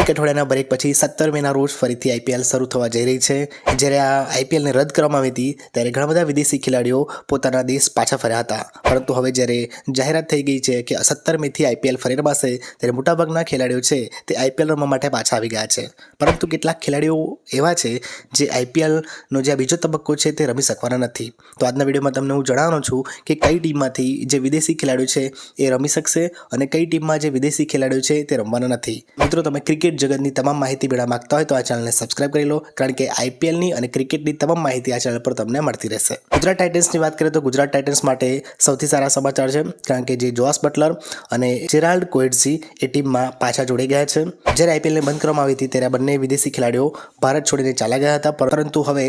એક અઠવાડિયાના બ્રેક પછી સત્તર મેના રોજ ફરીથી આઈપીએલ શરૂ થવા જઈ રહી છે. જ્યારે આ આઈપીએલને રદ કરવામાં આવી હતી, ત્યારે ઘણા બધા વિદેશી ખેલાડીઓ પોતાના દેશ પાછા ફર્યા હતા. પરંતુ હવે જ્યારે જાહેરાત થઈ ગઈ છે કે સત્તર મેથી આઈપીએલ ફરી રમાશે, ત્યારે મોટાભાગના ખેલાડીઓ છે તે આઈપીએલ રમવા માટે પાછા આવી ગયા છે. પરંતુ કેટલાક ખેલાડીઓ એવા છે જે આઈપીએલનો જે આ બીજો તબક્કો છે તે રમી શકવાના નથી. તો આજના વિડીયોમાં તમને હું જણાવવાનો છું કે કઈ ટીમમાંથી જે વિદેશી ખેલાડીઓ છે એ રમી શકશે અને કઈ ટીમમાં જે વિદેશી ખેલાડીઓ છે તે રમવાના નથી. મિત્રો, તમે ક્રિકેટ જગતની તમામ માહિતી મેળવવા માંગતા હોય તો આ ચેનલને સબસ્ક્રાઇબ કરી લો, કારણ કે આઈપીએલની અને ક્રિકેટની તમામ માહિતી આ ચેનલ પર તમને મળતી રહેશે. ગુજરાત ટાઇટન્સની વાત કરીએ તો ગુજરાત ટાઇટન્સ માટે સૌથી સારા સમાચાર છે, કારણ કે જે જોસ બટલર અને જેરાલ્ડ કોએડસી એ ટીમમાં પાછા જોડાઈ ગયા છે. જ્યારે આઈપીએલને બંધ કરવામાં આવી હતી ત્યારે બંને વિદેશી ખેલાડીઓ ભારત છોડીને ચાલ્યા ગયા હતા, પરંતુ હવે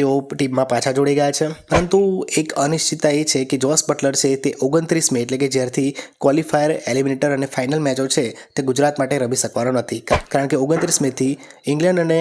તેઓ ટીમમાં પાછા જોડાઈ ગયા છે. પરંતુ એક અનિશ્ચિતતા એ છે કે જોસ બટલર છે તે ઓગણત્રીસ મે, એટલે કે જ્યારથી ક્વોલિફાયર એલિમિનેટર અને ફાઇનલ મેચો છે તે ગુજરાત માટે રમી શકવાનો નથી. કારણ કે ઓગણત્રીસ મેથી ઇંગ્લેન્ડ અને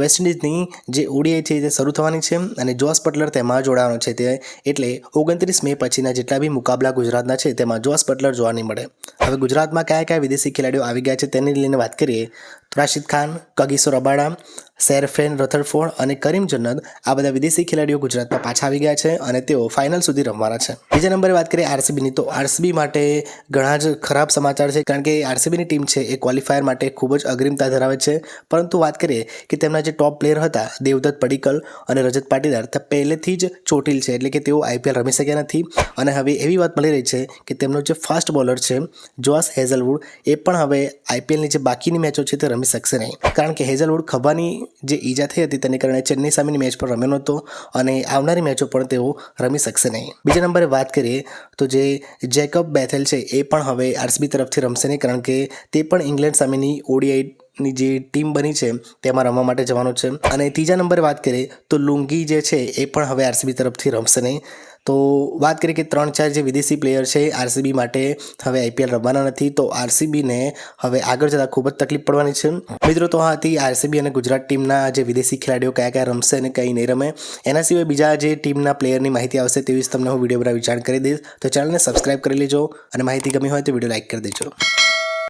વેસ્ટ ઇન્ડિઝની જે ઓડીઆઈ છે તે શરૂ થવાની છે અને જોસ બટલર તેમાં જોડાવાનો છે તે, એટલે ઓગણત્રીસ મે પછીના જેટલા બી મુકાબલા ગુજરાતના છે તેમાં જોસ બટલર જોવા નહીં મળે. હવે ગુજરાતમાં કયા કયા વિદેશી ખેલાડીઓ આવી ગયા છે તેને લઈને વાત કરીએ. તો Rashid Khan Kagiso Rabada Sherfane Rutherford અને કરીમ જન્નદ આ બધા વિદેશી ખેલાડીઓ ગુજરાતમાં પાછા આવી ગયા છે અને તેઓ ફાઇનલ સુધી રમવાના છે. બીજા નંબરે વાત કરીએ આરસીબીની તો આરસીબી માટે ઘણા જ ખરાબ સમાચાર છે કારણ કે આરસીબીની ટીમ છે એ ક્વોલિફાયર માટે ખૂબ જ અગ્રિમતા ધરાવે છે. પરંતુ વાત કરીએ કે તેમના જે ટોપ પ્લેયર હતા, દેવદત્ત પડીકલ અને રજત પાટીદાર, તે પહેલેથી જ ચોટીલ છે એટલે કે તેઓ આઈપીએલ રમી શક્યા નથી. અને હવે એવી વાત મળી રહી છે કે તેમનો જે ફાસ્ટ બોલર છે જોસ હેઝલવુડ, એ પણ હવે આઈપીએલની જે બાકીની મેચો છે તે રમી શકશે નહીં. કારણ કે હેઝલવુડ ખભાની જે ઈજા થઈ હતી તેને કારણે ચેન્નઈ સામેની મેચ પણ રમ્યો નહોતો અને આવનારી મેચો પણ તેઓ રમી શકશે નહીં. બીજા નંબરે વાત કરીએ તો જે જેકબ બેથેલ છે, એ પણ હવે આરસીબી તરફથી રમશે નહીં કારણ કે તે પણ ઇંગ્લેન્ડ સામેની ઓડીઆઈ ની જે ટીમ બની છે, તેમાં રમવા માટે જવાનું છે. અને ત્રીજા નંબરે વાત કરીએ તો લુંગી જે છે, એ પણ હવે આરસીબી તરફથી રમશે નહીં. તો વાત કરીએ કે ત્રણ ચાર જે વિદેશી પ્લેયર છે, આરસીબી માટે હવે આઈપીએલ રમવાના નથી. તો આરસીબીને હવે આગળ જતાં ખૂબ જ તકલીફ પડવાની છે. મિત્રો, તો આ હતી આરસીબી અને ગુજરાત ટીમના જે વિદેશી ખેલાડીઓ કયા કયા રમશે અને કઈ નહીં રમે, એના સિવાય બીજા જે ટીમના પ્લેયરની માહિતી આવશે તેવી જ તમને હું વીડિયો બનાવી જાણ કરી દઈશ. તો ચેનલને સબસ્ક્રાઇબ કરી લેજો અને માહિતી ગમી હોય તો વીડિયો લાઇક કરી દેજો.